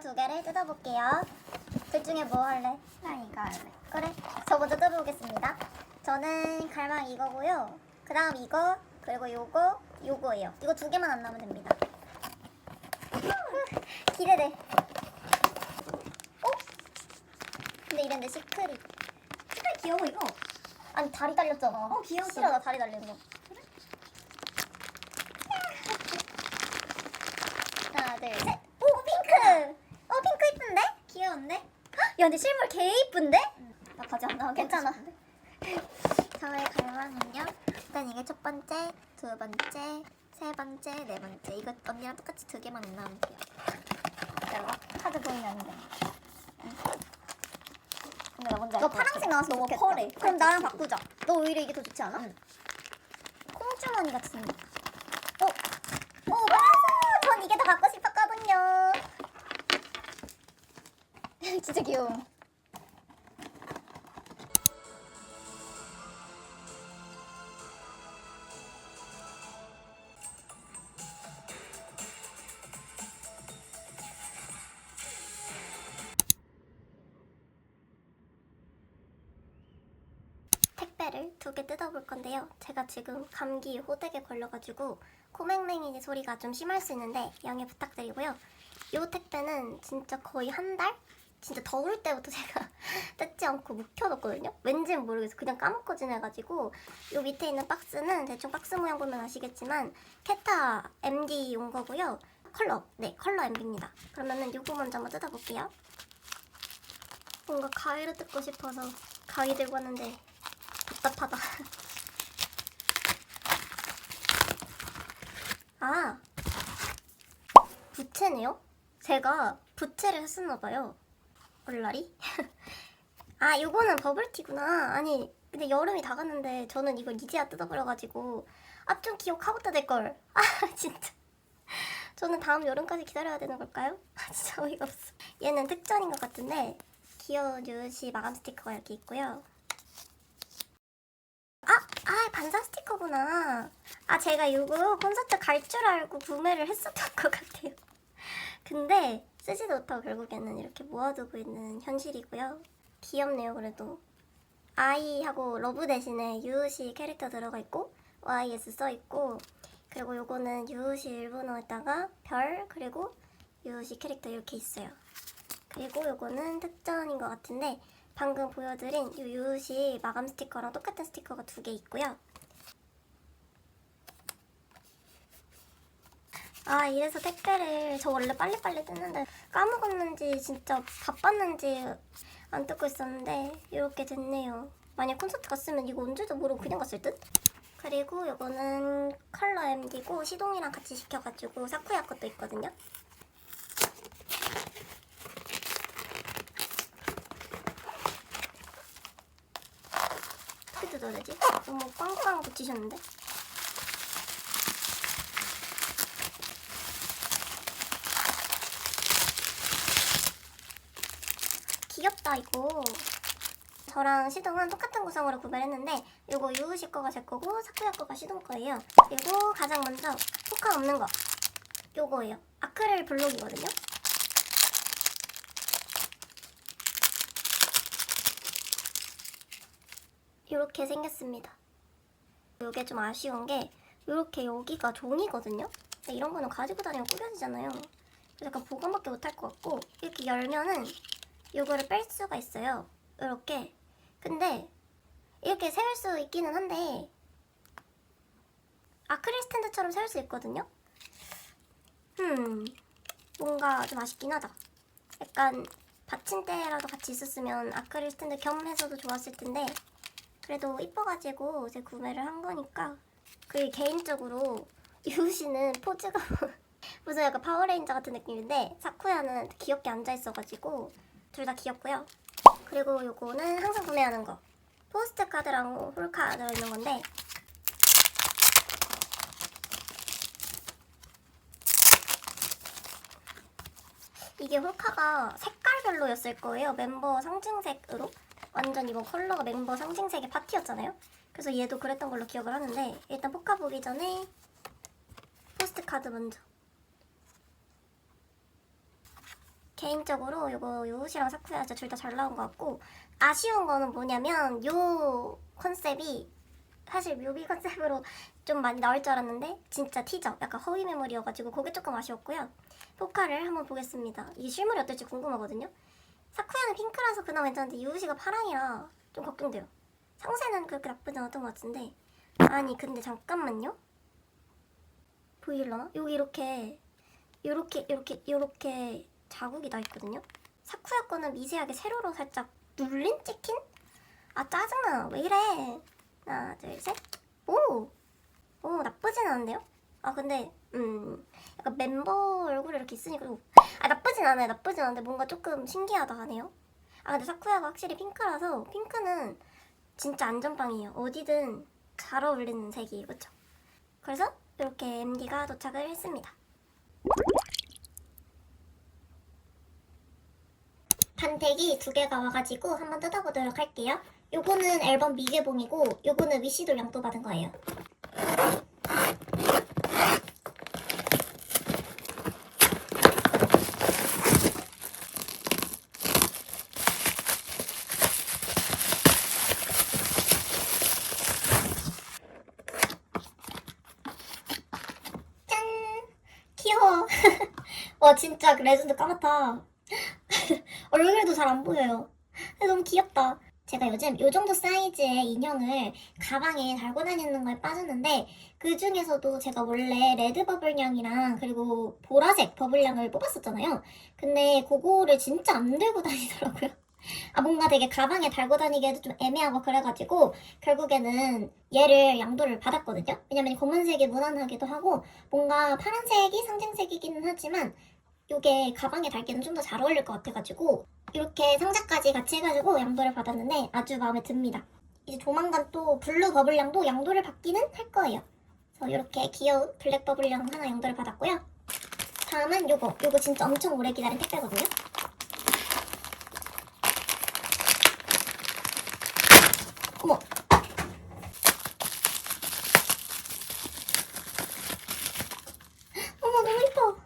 개를 뜯어볼게요. 둘 중에 뭐 할래? 나 이거 할래. 그래. 저 먼저 뜯어보겠습니다. 저는 갈망 이거고요. 그 다음 이거, 그리고 요거, 요거예요. 이거 두 개만 안 나오면 됩니다. 후, 기대돼. 어? 근데 이런데 시크릿. 색깔 귀여워 이거. 아니 다리 달렸잖아. 어, 귀여워. 싫어 나 다리 달리는 거. 하나 둘 셋. 오 핑크. 어 핑크 이쁜데? 귀여운데? 야 근데 실물 개 이쁜데? 나 가지 안 나와 괜찮아. 저의 갈망은요. 일단 이게 첫 번째, 두 번째, 세 번째, 네 번째. 이거 언니랑 똑같이 두 개만 안 나오면 돼요. 기다려봐. 카드 돼. 근데 나 뭔지 너. 파란색 나와서 너무. 펄해. 그럼 나랑 바꾸자. 너 오히려 이게 더 좋지 않아? 콩주머니 같이 생겼. 어? 오 맞아. 전 이게 더 갖고 싶었거든요. 진짜 귀여워. 택배를 두 개 뜯어볼 건데요. 제가 지금 감기 호되게 걸려가지고 코맹맹이 소리가 좀 심할 수 있는데 양해 부탁드리고요. 이 택배는 진짜 거의 한 달? 진짜 더울 때부터 제가 뜯지 않고 묵혀뒀거든요. 왠지는 모르겠어. 그냥 까먹고 지내가지고 이 밑에 있는 박스는 대충 박스 모양 보면 아시겠지만 캐타 MD 온 거고요. 컬러, 네 컬러 MD입니다. 그러면은 이거 먼저 한번 뜯어볼게요. 뭔가 가위로 뜯고 싶어서 가위 들고 왔는데 답답하다. 아, 부채네요? 제가 부채를 했었나 봐요. 얼라리? 아, 요거는 버블티구나. 아니, 근데 여름이 다 갔는데 저는 이걸 이제야 뜯어버려가지고 아, 좀 기억하고 뜯을걸. 아, 진짜. 저는 다음 여름까지 기다려야 되는 걸까요? 아, 진짜 어이가 없어. 얘는 특전인 것 같은데 귀여운 유시 마감 스티커가 이렇게 있고요. 아, 아 반사 스티커구나. 아 제가 이거 콘서트 갈 줄 알고 구매를 했었던 것 같아요. 근데 쓰지도 못하고 결국에는 이렇게 모아두고 있는 현실이고요. 귀엽네요 그래도. 아이하고 러브 대신에 유우시 캐릭터 들어가 있고 YS 써 있고 그리고 요거는 유우시 일본어에다가 별 그리고 유우시 캐릭터 이렇게 있어요. 그리고 요거는 특전인 것 같은데 방금 보여드린 이 유시 마감 스티커랑 똑같은 스티커가 두 개 있고요. 아 이래서 택배를 저 원래 빨리빨리 뜯는데 까먹었는지 진짜 바빴는지 안 뜯고 있었는데 이렇게 됐네요. 만약 콘서트 갔으면 이거 언제도 모르고 그냥 갔을 듯? 그리고 이거는 컬러 MD고 시동이랑 같이 시켜가지고 사쿠야 것도 있거든요. 어떻게 뜯어야 되지? 너무 꽝꽝 붙이셨는데? 귀엽다 이거 저랑 시동은 똑같은 구성으로 구매했는데 이거 유우씨 거가 제 거고 사쿠야 거가 시동 거예요 그리고 가장 먼저 포카 없는 거 요거예요 아크릴 블록이거든요 이렇게 생겼습니다. 이게 좀 아쉬운 게 이렇게 여기가 종이거든요. 근데 이런 거는 가지고 다니면 꾸겨지잖아요. 약간 보관밖에 못할 것 같고 이렇게 열면은 이거를 뺄 수가 있어요. 이렇게. 근데 이렇게 세울 수 있기는 한데 아크릴 스탠드처럼 세울 수 있거든요. 음, 뭔가 좀 아쉽긴 하다. 약간 받침대라도 같이 있었으면 아크릴 스탠드 겸해서도 좋았을 텐데 그래도 이뻐가지고 제 구매를 한 거니까 그리고 개인적으로 유우씨는 포즈가 무슨 약간 파워레인저 같은 느낌인데 사쿠야는 귀엽게 앉아있어가지고 둘 다 귀엽고요. 그리고 요거는 항상 구매하는 거. 포스트 카드랑 홀카 들어있는 건데. 이게 홀카가 색깔별로였을 거예요. 멤버 상징색으로. 완전 이번 컬러가 멤버 상징색의 파티였잖아요. 그래서 얘도 그랬던 걸로 기억을 하는데 일단 포카 보기 전에 포스트 카드 먼저. 개인적으로 이거 요옷이랑 사쿠야 진짜 둘 다 잘 나온 것 같고 아쉬운 거는 뭐냐면 요 컨셉이 사실 뮤비 컨셉으로 좀 많이 나올 줄 알았는데 진짜 티저 약간 허위 메모리여가지고 그게 조금 아쉬웠고요. 포카를 한번 보겠습니다. 이 실물이 어떨지 궁금하거든요. 사쿠야는 핑크라서 그나마 괜찮은데 유우시가 파랑이라 좀 걱정돼요. 상세는 그렇게 나쁘지 않았던 것 같은데. 아니 근데 잠깐만요. 보이려나? 여기 이렇게 요렇게 요렇게 요렇게 자국이 나 있거든요. 사쿠야 거는 미세하게 세로로 살짝 눌린 찍힌? 아 짜증나 왜 이래? 하나 둘 셋. 오, 오 나쁘진 않은데요? 아 근데 음 약간 멤버 얼굴이 이렇게 있으니까 좀- 아 나쁘진 않아요 나쁘진 않은데 뭔가 조금 신기하다 하네요. 아 근데 사쿠야가 확실히 핑크라서 핑크는 진짜 안전빵이에요. 어디든 잘 어울리는 색이에요, 그렇죠? 그래서 이렇게 MD가 도착을 했습니다. 반택이 두 개가 와가지고 한번 뜯어보도록 할게요. 요거는 앨범 미개봉이고 요거는 위시돌 양도 받은 거예요. 짠! 귀여워. 와 진짜 레전드 까맣다. 얼굴도 잘 안 보여요. 너무 귀엽다. 제가 요즘 요 정도 사이즈의 인형을 가방에 달고 다니는 거에 빠졌는데 그 중에서도 제가 원래 레드 버블량이랑 그리고 보라색 버블량을 뽑았었잖아요. 근데 그거를 진짜 안 들고 다니더라고요. 아 뭔가 되게 가방에 달고 다니기에도 좀 애매하고 그래가지고 결국에는 얘를 양도를 받았거든요. 왜냐면 검은색이 무난하기도 하고 뭔가 파란색이 상징색이기는 하지만 이게 가방에 달기는 좀 더 잘 어울릴 것 같아가지고 이렇게 상자까지 같이 해가지고 양도를 받았는데 아주 마음에 듭니다. 이제 조만간 또 블루 버블량도 양도를 받기는 할 거예요. 그래서 이렇게 귀여운 블랙 버블량 하나 양도를 받았고요. 다음은 요거 요거 진짜 엄청 오래 기다린 택배거든요. 어머 너무 예뻐.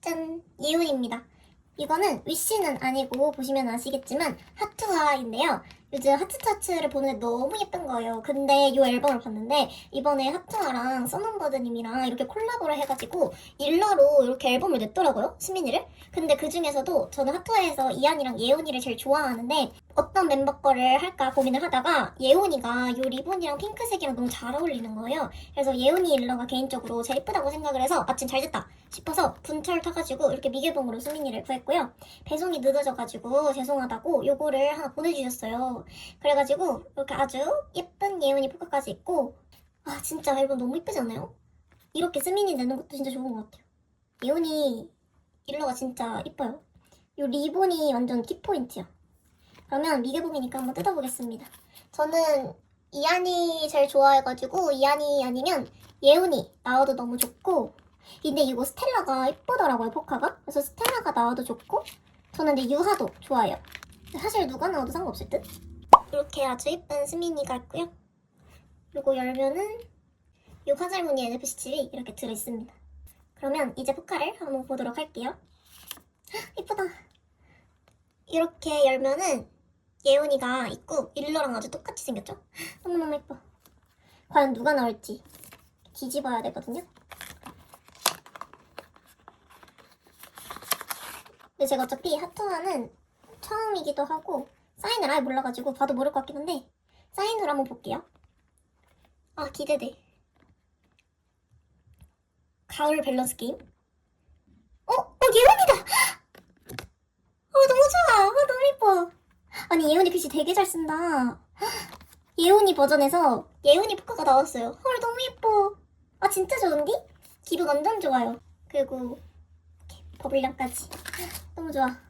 짠! 예우입니다. 이거는 위시는 아니고 보시면 아시겠지만 하트화인데요. 요즘 하트 차츠를 보는데 너무 예쁜 거예요. 근데 이 앨범을 봤는데 이번에 하트화랑 써넘버드님이랑 이렇게 콜라보를 해가지고 일러로 이렇게 앨범을 냈더라고요. 스미니를. 근데 그 중에서도 저는 하트화에서 이안이랑 예온이를 제일 좋아하는데 어떤 멤버 거를 할까 고민을 하다가 예온이가 이 리본이랑 핑크색이랑 너무 잘 어울리는 거예요. 그래서 예온이 일러가 개인적으로 제일 예쁘다고 생각을 해서 마침 잘 됐다 싶어서 분철 타가지고 이렇게 미개봉으로 수민이를 구했고요. 배송이 늦어져가지고 죄송하다고 요거를 하나 보내주셨어요. 그래가지고 이렇게 아주 예쁜 예은이 포카까지 있고 아 진짜 앨범 너무 예쁘지 않아요? 이렇게 스민이 내는 것도 진짜 좋은 것 같아요. 예은이 일러가 진짜 이뻐요. 요 리본이 완전 키포인트야. 그러면 미개봉이니까 한번 뜯어보겠습니다. 저는 이안이 제일 좋아해가지고 이안이 아니면 예은이 나와도 너무 좋고 근데 이거 스텔라가 예쁘더라고요 포카가 그래서 스텔라가 나와도 좋고 저는 근데 유하도 좋아해요 사실 누가 나와도 상관없을 듯 이렇게 아주 예쁜 스미니가 있고요. 그리고 열면은 이 화잘무늬 NFC 칩이 이렇게 들어있습니다. 그러면 이제 포카를 한번 보도록 할게요. 헉, 예쁘다. 이렇게 열면은 예은이가 있고 일러랑 아주 똑같이 생겼죠? 너무너무 예뻐. 과연 누가 나올지 뒤집어야 되거든요. 근데 제가 어차피 하트화는 처음이기도 하고 사인을 아예 몰라가지고 봐도 모를 것 같긴 한데 사인으로 한번 볼게요. 아 기대돼. 가을 밸런스 게임. 어? 어 예원이다! 어 너무 좋아. 어 너무 예뻐. 아니 예원이 PC 되게 잘 쓴다. 예원이 버전에서 예원이 포카가 나왔어요. 헐 너무 예뻐. 아 진짜 좋은디? 기분 완전 좋아요. 그리고 버블량까지. 너무 좋아.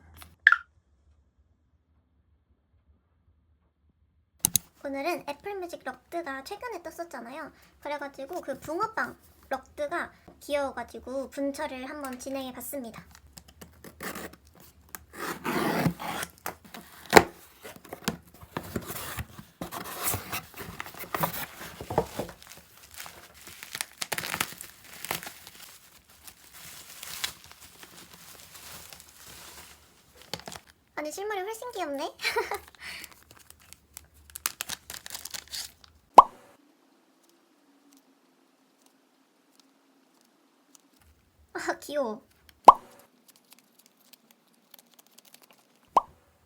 오늘은 애플뮤직 럭드가 최근에 떴었잖아요. 그래가지고 그 붕어빵 럭드가 귀여워가지고 분철을 한번 진행해봤습니다. 아니 실물이 훨씬 귀엽네. 아 귀여워.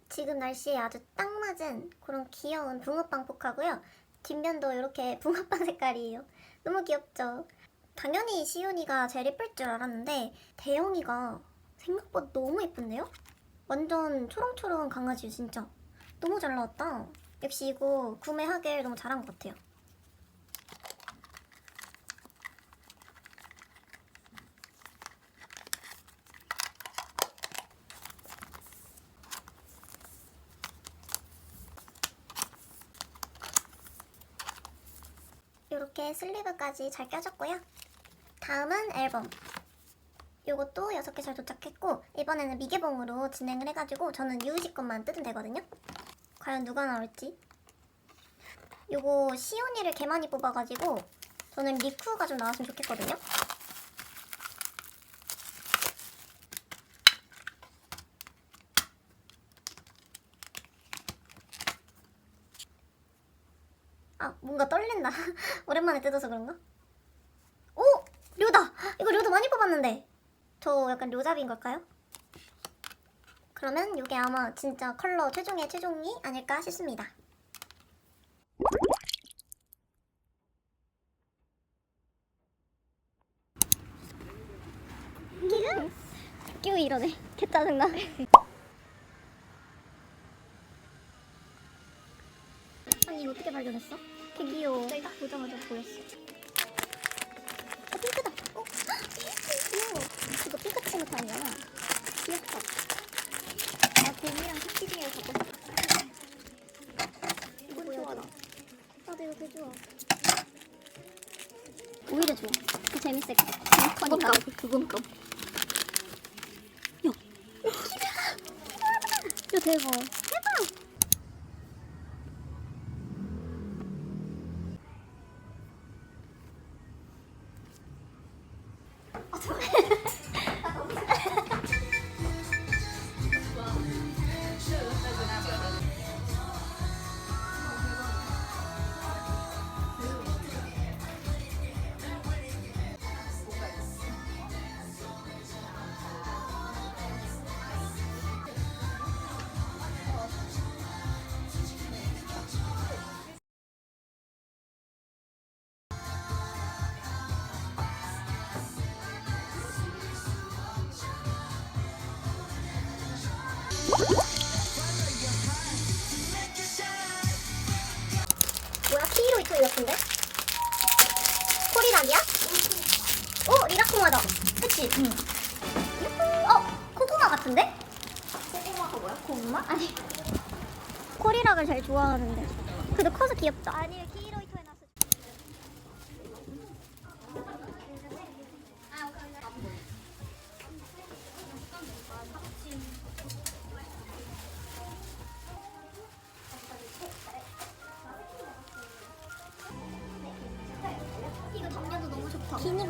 지금 날씨에 아주 딱 맞은 그런 귀여운 붕어빵 포카고요. 뒷면도 이렇게 붕어빵 색깔이에요. 너무 귀엽죠? 당연히 시윤이가 제일 예쁠 줄 알았는데 대영이가 생각보다 너무 예쁜데요? 완전 초롱초롱 강아지 진짜 너무 잘 나왔다. 역시 이거 구매하길 너무 잘한 것 같아요. 이렇게 슬리브까지 잘 껴졌고요. 다음은 앨범. 요것도 6개 잘 도착했고 이번에는 미개봉으로 진행을 해가지고 저는 유우지 것만 뜯으면 되거든요. 과연 누가 나올지. 요거 시온이를 개 많이 뽑아가지고 저는 리쿠가 좀 나왔으면 좋겠거든요. 아 뭔가 떨린다. 오랜만에 뜯어서 그런가? 오! 료다! 이거 료다 많이 뽑았는데 저 약간 료잡인 걸까요? 그러면 이게 아마 진짜 컬러 최종의 최종이 아닐까 싶습니다. 끼우 이러네. 개 짜증나. 아니 어떻게 발견했어? 개 귀여워. 내가 보자마자 보였어. 아 핑크다. 어? 귀여워. 이거 핑크색으로 다니잖아. 귀엽다. 아 곰이랑 새끼리에 갖고 싶어. 이거 좋아 나. 나도 이거 개 좋아. 오히려 좋아. 그 재밌을 것 같아. 그거니까. 그거니까. 야. 오, 야. 대박. 같은데? 코리락이야? 오 리라콩하다 그치? 응 어? 코코마 같은데? 고구마가 뭐야? 고구마? 아니 코리락을 제일 좋아하는데 근데 커서 귀엽다 아니 키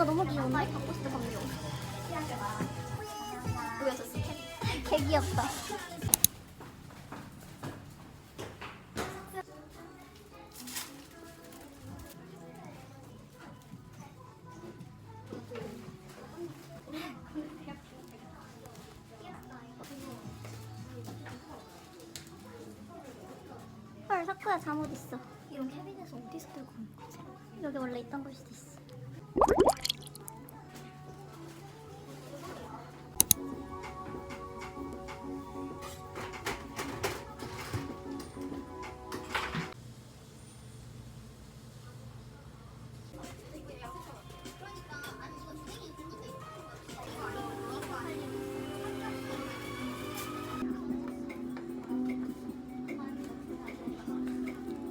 기니가 너무 귀여운데? 아 갖고 싶다 담요 보여줬어 개 귀엽다 헐 사쿠야 잠옷 있어 이런 캐비넷은 어디서 들고 온 거지? 여기 원래 있던 걸 수도 있어